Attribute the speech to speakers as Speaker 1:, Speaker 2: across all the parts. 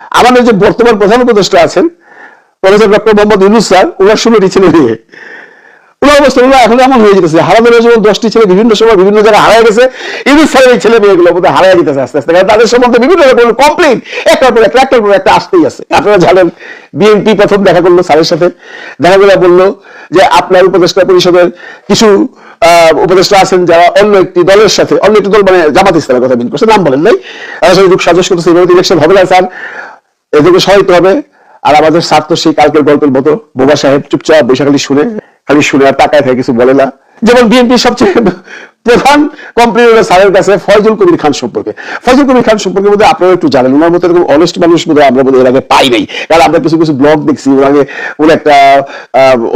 Speaker 1: আমাদের যে বর্তমান প্রধান উপদেষ্টা আছেন, professor doctor Mohammad Yunus sir ওনার ষোলোটি ছেলে নিয়ে। ওনার অবস্থা ওনার এখন এমন হয়ে যেতেছে হারাদের যেমন দশটি ছেলে বিভিন্ন সময় বিভিন্ন জায়গায় হারায় গেছে, ইউনুস স্যারের এই ছেলে মেয়েগুলো বোধহয় হারায় যেতেছে আস্তে আস্তে, কারণ তাদের সম্বন্ধে বিভিন্ন রকমের কমপ্লেন একটার পর একটা, একটার পর একটা আসতেই আছে। আপনারা জানেন, বিএনপি প্রথম দেখা করল স্যারের সাথে, দেখা করে বলল যে আপনার উপদেষ্টা পরিষদের কিছু উপদেষ্টা আছেন যারা অন্য একটি দলের সাথে, অন্য একটি দল মানে জামাত ইসলামের কথা বিন করছে, নাম বলেন নাই, তাদের করতেছে ইলেকশন হবে না, স্যার। এদেরকে সহায়তা হবে। আর আমাদের তো সেই কালকের গল্পের মতো বোবা সাহেব চুপচাপ বৈশা খালি শুনে খালি শুনে আর টাকায় থাকে, কিছু বলে না। যেমন বিএনপির সবচেয়ে প্রধান কমপ্লেন হলো স্যারের কাছে ফয়জুল কবির খান সম্পর্কে। ফয়জুল কবির খান সম্পর্কে বোধহয় আপনারা একটু জানেন ওনার মতো এরকম অনেস্ট মানুষ বোধহয় আমরা বোধহয় এর আগে পাই নাই। কারণ আমরা কিছু কিছু ব্লগ দেখছি ওর আগে, উনি একটা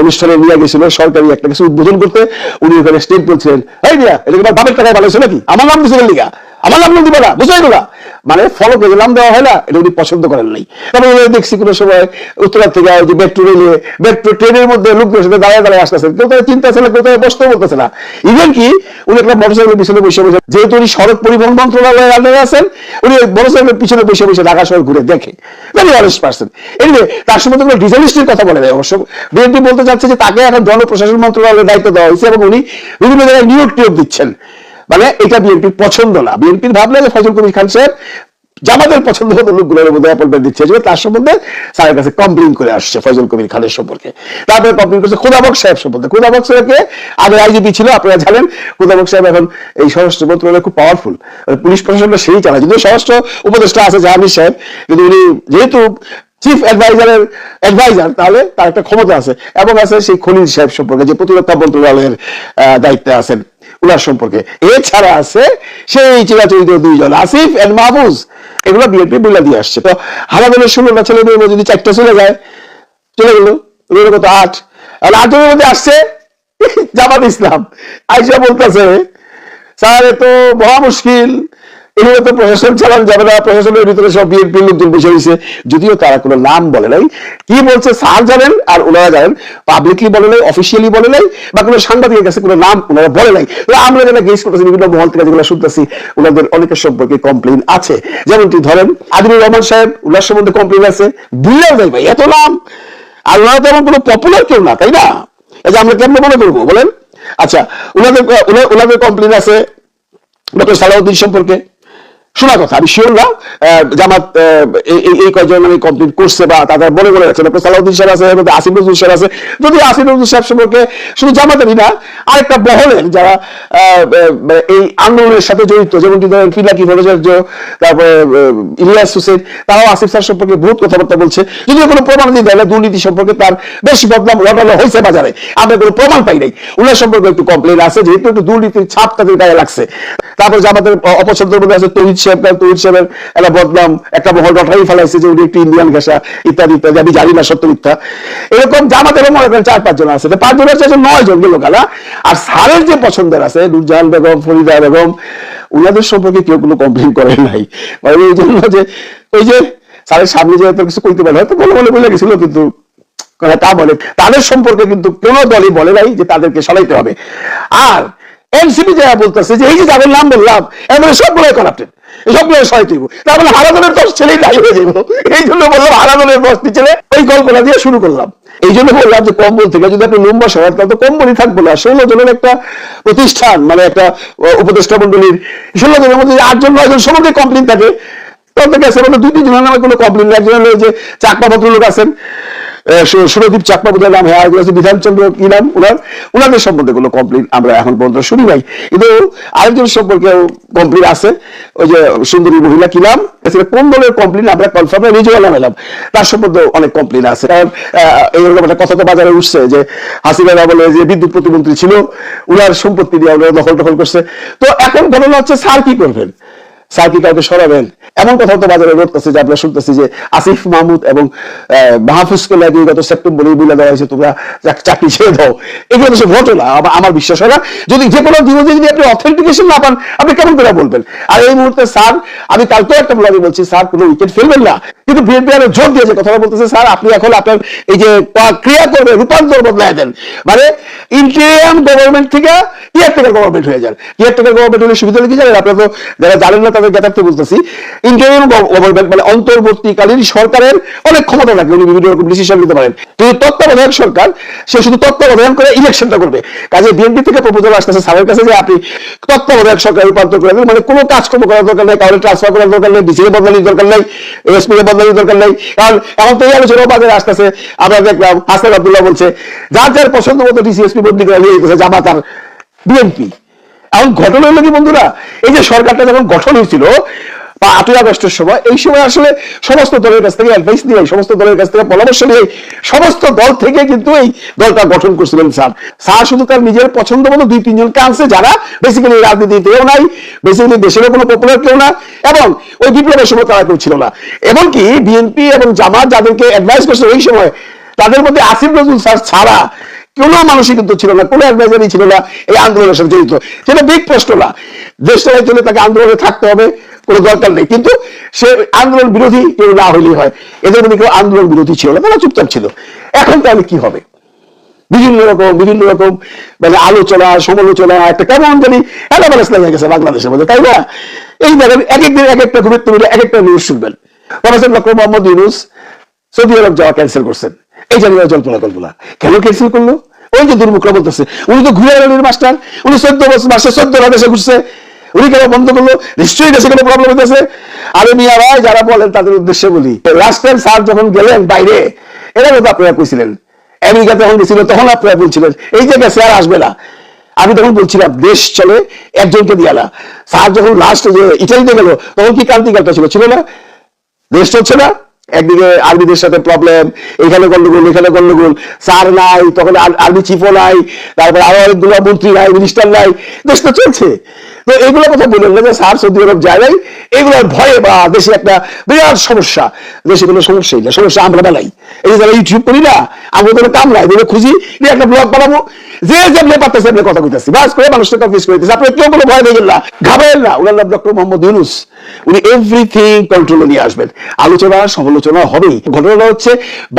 Speaker 1: অনুষ্ঠানে নিয়ে গেছিল, সরকারি একটা কিছু উদ্বোধন করতে। উনি ওখানে স্টেট বলছিলেন, এই মিয়া, এটা কি বাপের টাকায় ভালো নাকি? আমার নাম দিয়েছিলেন লিগা? আমার নাম দিবে না বুঝাই না মানে ফলো করে নাম দেওয়া হয় না, এটা উনি পছন্দ করেন নাই। তারপরে দেখছি কোনো সময় উত্তরা থেকে যে মেট্রো রেলে মেট্রো ট্রেনের মধ্যে লোকদের সাথে দাঁড়ায় দাঁড়ায় আসতেছে। কেউ তাদের চিন্তা না, কেউ তাদের বসতেও বলতেছে না। ইভেন কি, উনি একটা মোটরসাইকেলের পিছনে বসে বসে যেহেতু উনি সড়ক পরিবহন মন্ত্রণালয়ের আন্ডারে আছেন, উনি মোটরসাইকেলের পিছনে বসে বসে ঢাকা শহর ঘুরে দেখে। ভেরি অনেস্ট পার্সন এনিওয়ে তার সম্বন্ধে কোনো ডিজাইনিস্টের কথা বলে দেয় অবশ্য। বিএনপি বলতে চাচ্ছে যে তাকে এখন জনপ্রশাসন মন্ত্রণালয়ের দায়িত্ব দেওয়া হয়েছে এবং উনি বিভিন্ন জায়গায় নিয়োগ টিয়োগ দিচ্ছেন। মানে এটা বিএনপির পছন্দ না। বিএনপির ভাবলে যে ফজল কবির খান সাহেব জামাতের পছন্দ মতো লোকগুলোর মধ্যে অ্যাপয়েন্টমেন্ট দিচ্ছে যে তার সম্বন্ধে স্যারের কাছে কমপ্লেন করে আসছে ফজল কবির খানের সম্পর্কে। তারপরে কমপ্লেন করছে খুদাবক সাহেব সম্বন্ধে। খুদাবক সাহেবকে আগে আইজিপি ছিল, আপনারা জানেন, খুদাবক সাহেব এখন এই স্বরাষ্ট্র মন্ত্রণালয় খুব পাওয়ারফুল পুলিশ প্রশাসনটা সেই চালায়। যদিও স্বরাষ্ট্র উপদেষ্টা আছে জাহাঙ্গীর সাহেব, কিন্তু উনি যেহেতু চিফ অ্যাডভাইজারের অ্যাডভাইজার তাহলে তার একটা ক্ষমতা আছে। এবং আছে সেই খলিল সাহেব সম্পর্কে যে প্রতিরক্ষা মন্ত্রণালয়ের দায়িত্বে আছেন। উনার সম্পর্কে। এছাড়া আছে সেই চিরাচরিত দুইজন, আসিফ এন্ড মাহফুজ। এগুলো বিএনপি বলে দিয়ে আসছে। তো হারাদলের ষোলোটা ছেলে মেয়ের মধ্যে যদি চারটা চলে যায়, চলে গেল। রইল কত? আট। আর আটের মধ্যে আসছে জামাত ইসলাম। আইসা বলতেছে, স্যার, এ তো মহা মুশকিল। এগুলো তো প্রশাসন চালানো যাবে না, প্রশাসনের ভিতরে সব বিএনপির লোকজন বসে হয়েছে যদিও তারা কোনো নাম বলে নাই। কি বলছে স্যার জানেন আর ওনারা জানেন পাবলিকলি বলে নাই অফিসিয়ালি বলে নাই, বা কোনো সাংবাদিকের কাছে কোনো নাম ওনারা বলে নাই। আমরা যারা গেস করতেছি, বিভিন্ন মহল থেকে যেগুলো শুনতেছি, ওনাদের অনেকের সম্পর্কে কমপ্লেন আছে। যেমনটি ধরেন আদিমুর রহমান সাহেব, ওনার সম্বন্ধে কমপ্লেন আছে। বুঝলেও যাই ভাই, এত নাম! আর ওনারা তো এমন কোনো পপুলার কেউ না, তাই না? এই যে আমরা কেমন মনে করব, বলেন? আচ্ছা ওনাদের ওনাদের কমপ্লেন আছে, ডক্টর সালাউদ্দিন সম্পর্কে। শোনা কথা আমি শিওর না জামাত এই- কয়জন আমি কমপ্লিট করছে বা তাদের বলে বলে রাখছে ডক্টর সালাউদ্দিন সাহেব আছে মধ্যে আসিফ নজরুল সাহেব আছে। যদি আসিফ নজরুল সাহেব সম্পর্কে শুধু জামাতেরই না আরেকটা বহলের যারা আহ, এই আন্দোলনের সাথে জড়িত যেমনটি ধরেন ফিলাকি ভট্টাচার্য তারপরে ইলিয়াস হোসেন তারাও আসিফ স্যার সম্পর্কে বহুত কথাবার্তা বলছে। যদিও কোনো প্রমাণ দিতে না দুর্নীতি সম্পর্কে তার বেশ বদনাম রটানো হয়েছে বাজারে। আমরা কোনো প্রমাণ পাই নাই। উনার সম্পর্কে একটু কমপ্লেন আছে যেহেতু একটু দুর্নীতির ছাপ তাদের গায়ে লাগছে। তারপর জামাতের অপছন্দের মধ্যে আছে তহিদ সাহেব কারণ সাহেবের একটা যে ইন্ডিয়ান ইত্যাদি ইত্যাদি না, সত্য মনে নয় জন আর যে পছন্দের আছে, নুরজাহান বেগম, ফরিদা বেগম, উনাদের সম্পর্কে কেউ কোনো কমপ্লেন করে নাই। মানে জন্য যে ওই যে স্যারের সামনে যে কিছু করতে পারে, হয়তো বলে বলে বলে গেছিল, কিন্তু তা বলে, তাদের সম্পর্কে কিন্তু কোন দলই বলে নাই যে তাদেরকে সরাইতে হবে। আর এনসিপি যারা বলতেছে যে এই যে যাদের নাম বললাম এমন সবগুলো কারাপ্টেড সবগুলো সরাইতে হইব। তারপরে হারাদনের দশ ছেলেই দায়ী হয়ে যাব এই জন্য বললাম হারাদনের দশটি ছেলে ওই কল্পনা দিয়ে শুরু করলাম। এই জন্য বললাম যে কম্বল থেকে যদি আপনি লম্বা সরাত তাহলে তো কম্বলই থাকব না। ষোলো জনের একটা প্রতিষ্ঠান মানে একটা উপদেষ্টা মন্ডলীর ষোলো জনের মধ্যে আটজন নয় জন সমুদ্রে কমপ্লেন থাকে। তবে গেছে মানে দুই তিন জনের নামে কোনো কমপ্লেন নেই। একজন হলো যে চাকমা ভদ্রলোক আছেন। সুরদীপ চাকমা বোধহয় নাম হ্যাঁ আছে বিধানচন্দ্র কি নাম ওনার ওনাদের সম্বন্ধে কোনো কমপ্লেন আমরা এখন পর্যন্ত শুনি নাই। কিন্তু আরেকজন সম্পর্কে কমপ্লেন আছে, ওই যে সুন্দরী মহিলা কি নাম? এছাড়া কোন দলের কমপ্লেন আমরা কনফার্ম নিজেও নামাইলাম তার সম্বন্ধে অনেক কমপ্লেন আছে। কারণ এইরকম একটা কথা তো বাজারে উঠছে যে, হাসিনা বলে যে বিদ্যুৎ প্রতিমন্ত্রী ছিল, উনার সম্পত্তি দিয়ে ওনারা দখল টখল করছে। তো এখন ঘটনা হচ্ছে, স্যার কি করবেন? স্যার কাউকে সরাবেন। এমন কথা তো বাজারে রটতেছে যে আমরা শুনতেছি যে আসিফ মাহমুদ এবং মাহফুজকে লাগিয়ে গত সেপ্টেম্বরে বলে দেওয়া হয়েছে, তোমরা চাকরি ছেড়ে দাও। এগুলো তো ঘটনা আমার- বিশ্বাস হয় না, যদি যে কোনো দিনে যদি আপনি অথেন্টিকেশন না পান, আপনি কেমন করে বলবেন? আর এই মুহূর্তে স্যার, আমি কালকেও একটা ব্লগে বলছি, স্যার, কোনো উইকেট ফেলবেন না। কিন্তু বিএনপি আরও জোর দিয়েছে, কথাটা বলতেছে, স্যার, আপনি এখন আপনার এই যে ক্রিয়া করবে, রূপান্তর বদলায় দেন। মানে ইন্টেরিয়াম গভর্নমেন্ট থেকে কেয়ারটেকার গভর্নমেন্ট হয়ে যান। কেয়ারটেকার গভর্নমেন্ট হলে সুবিধা কি জানেন, আপনারা তো যারা জানেন না আপনাদের জ্ঞাতার্থে বলতেছি ইন্টারিম গভর্নমেন্ট মানে অন্তর্বর্তীকালীন সরকারের অনেক ক্ষমতা থাকে, উনি বিভিন্ন রকম ডিসিশন নিতে পারেন। কিন্তু তত্ত্বাবধায়ক সরকার, সে শুধু তত্ত্বাবধায়ন করে ইলেকশনটা করবে। কাজে বিএনপি থেকে প্রপোজাল আসতেছে, স্যারের কাছে যে আপনি তত্ত্বাবধায়ক সরকার রূপান্তর করে দেন মানে কোনো কাজকর্ম করার দরকার নেই, কাউকে ট্রান্সফার করার দরকার নেই ডিসিএ বদলানোর দরকার নেই এসপি বদলানোর দরকার নেই। কারণ এখন তো এই আলোচনা বাজারে আসতেছে আমরা দেখলাম হাসান আব্দুল্লাহ বলছে, যার যার পছন্দ মতো ডিসিএসপি বদলি করে নিয়ে গেছে জামাত বিএনপি এখন ঘটনা হলো কি বন্ধুরা? এই যে সরকারটা যখন গঠন হয়েছিল, বা আটই আগস্টের সময়, এই সময় আসলে সমস্ত দলের কাছ থেকে অ্যাডভাইস নিয়ে, সমস্ত দলের কাছ থেকে পরামর্শ নিয়ে, সমস্ত দল থেকে কিন্তু এই দলটা গঠন করছিলেন স্যার। স্যার শুধু তার নিজের পছন্দ মতো দুই তিনজনকে আনছে যারা বেসিক্যালি রাজনীতিতেও নাই বেসিক্যালি দেশেরও কোনো পপুলার কেউ না, এবং ওই বিপ্লবের সময় তারা কেউ ছিল না। এমনকি বিএনপি এবং জামাত যাদেরকে অ্যাডভাইস করছে ওই সময় তাদের মধ্যে আসিফ নজরুল স্যার ছাড়া কোনো মানুষই কিন্তু ছিল না, কোনো অ্যাডভাইজারই ছিল না এই আন্দোলনের সাথে জড়িত। সেটা বিগ প্রশ্ন না, দেশ চলে তাকে আন্দোলনে থাকতে হবে, কোনো দরকার নেই। কিন্তু সে আন্দোলন বিরোধী কেউ না হইলেই হয়। এদের মধ্যে কেউ আন্দোলন বিরোধী ছিল না, তারা চুপচাপ ছিল। এখন তাহলে কি হবে? বিভিন্ন রকম বিভিন্ন রকম মানে আলোচনা, সমালোচনা, একটা কেমন জানি এলাবেলাস লেগে গেছে বাংলাদেশের মধ্যে, তাই না? এই দেখেন এক একদিন এক একটা গুরুত্ব মিলে এক একটা নিউজ শুনবেন। Professor doctor Mohammad Yunus Saudi আরব যাওয়া ক্যান্সেল করছেন। এই জানিয়ে জল্পনা কল্পনা। কেন ক্যান্সেল করল? ওই যে দুর্মুখরা বলতেছে, উনি তো ঘুরে গেলেন মাস্টার, উনি চোদ্দ বছর মাসে চোদ্দ দেশে ঘুরছে। উনি কেন বন্ধ করল? নিশ্চয়ই দেশে কোনো প্রবলেম হতেছে আরে মিয়া ভাই, যারা বলেন তাদের উদ্দেশ্যে বলি লাস্ট টাইম স্যার যখন গেলেন বাইরে, এরা তো আপনারা কইছিলেন, আমেরিকা যখন গেছিল তখন আপনারা বলছিলেন, এই যে গেছে আর আসবে না। আমি তখন বলছিলাম, দেশ চলে, একজনকে দিয়া না। স্যার যখন লাস্ট ইটালিতে গেল, তখন কি ক্রান্তিকালটা ছিল? ছিল না? দেশ চলছে না? একদিকে আর্মিদের সাথে প্রবলেম এখানে গন্ডগোল এখানে গন্ডগোল। স্যার নাই, তখন আর্মি চিফও নাই, তারপরে আরও অনেকগুলো মন্ত্রী নাই মিনিস্টার নাই। দেশ তো চলছে। তো এগুলো কথা বললেন না যে স্যার সৌদি আরব যায় নাই, এগুলোর ভয়ে বা দেশে একটা বিরাট সমস্যা। দেশে কোনো সমস্যাই না, সমস্যা আমরা বেলাই এই যে যারা ইউটিউব করি না, আমরা কোনো কাম নাই ধরে খুঁজি যে একটা ব্লগ বানাবো। যে যেমনি পারতেছে এমনি কথা কইতেছি। বাস করে মানুষটা কনফিউজ করে দিতেছে। আপনি কেউ কোনো ভয় দেখেন না ঘাবেন না। ওনার নাম ডক্টর মোহাম্মদ ইউনুস। উনি এভরিথিং কন্ট্রোলে নিয়ে আসবেন। আলোচনা সমালোচনা হবেই। ঘটনাটা হচ্ছে,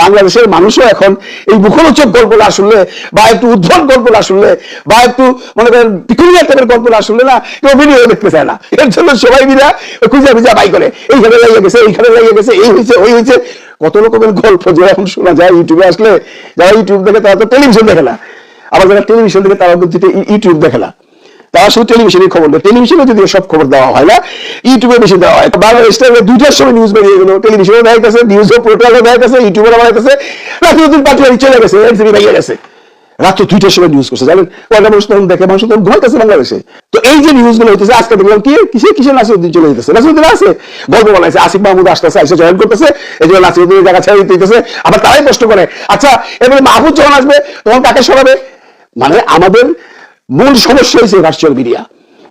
Speaker 1: বাংলাদেশের মানুষও এখন এই মুখরোচক গল্প না শুনলে বা একটু উদ্ভট গল্প না শুনলে বা একটু মনে করেন পিকুলিয়ার টাইপের গল্প না শুনলে না, কেউ ভিডিও দেখতে চায় না। এর জন্য সবাই মিলা খুঁজা খুঁজা বাই করে। এইখানে লাগিয়ে গেছে, এইখানে লাগিয়ে গেছে, এই হয়েছে, ওই হয়েছে। কত রকমের গল্প যে এখন শোনা যায় ইউটিউবে আসলে, যারা ইউটিউব দেখে তারা তো টেলিভিশন দেখে না। আবার যারা টেলিভিশন দেখে তারা কিন্তু ইউটিউব দেখে না। তারা শুধু টেলিভিশনে খবর দেয়। টেলিভিশনে যদি সব খবর দেওয়া হয় না ইউটিউবে বেশি দেওয়া হয়। বাংলাদেশ দুইটার সময় নিউজ বেরিয়ে গেলো। টেলিভিশনে দেখা গেছে নিউজও পোর্টালে দেখা গেছে ইউটিউবে দেখা গেছে রাতে নতুন পার্টি চলে গেছে এনসিপি ভেঙে গেছে। রাত্র দুইটার সময় নিউজ করছে। জানেন, কয়টা মানুষ তখন দেখে? মানুষ তখন ঘুমাইতেছে বাংলাদেশে। তো এই যে নিউজগুলো হইতেছে, আজকে দেখলাম কি, কিসে কিসে নাসিরুদ্দিন চলে যেতেছে? নাসিরুদ্দিন আছে? গল্প বানাইছে। আসিফ মাহমুদ আসতেছে এসে জয়েন করতেছে। এই জন্য নাসিরুদ্দিনের জায়গা ছেড়ে দিতে হইতেছে। আবার তারাই প্রশ্ন করে আচ্ছা এবারে মাহমুদ যখন আসবে, তখন কাকে সরাবে মানে আমাদের মূল সমস্যা হয়েছে ভার্চুয়াল মিডিয়া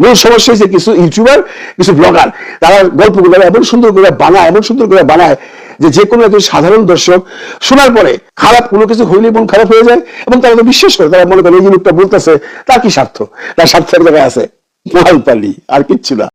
Speaker 1: মূল সমস্যা হয়েছে কিছু ইউটিউবার, কিছু ব্লগার। তারা গল্পগুলো এমন সুন্দর করে বানায়, এমন সুন্দর করে বানায় যে যে কোনো একজন সাধারণ দর্শক শোনার পরে খারাপ কোনো কিছু হইলে মন খারাপ হয়ে যায় এবং তারা তো বিশ্বাস করে, তারা মনে করে, এই লোকটা বলতেছে, তার কি স্বার্থ? তার স্বার্থের জায়গায় আছে। মালতালি আর কিচ্ছু না।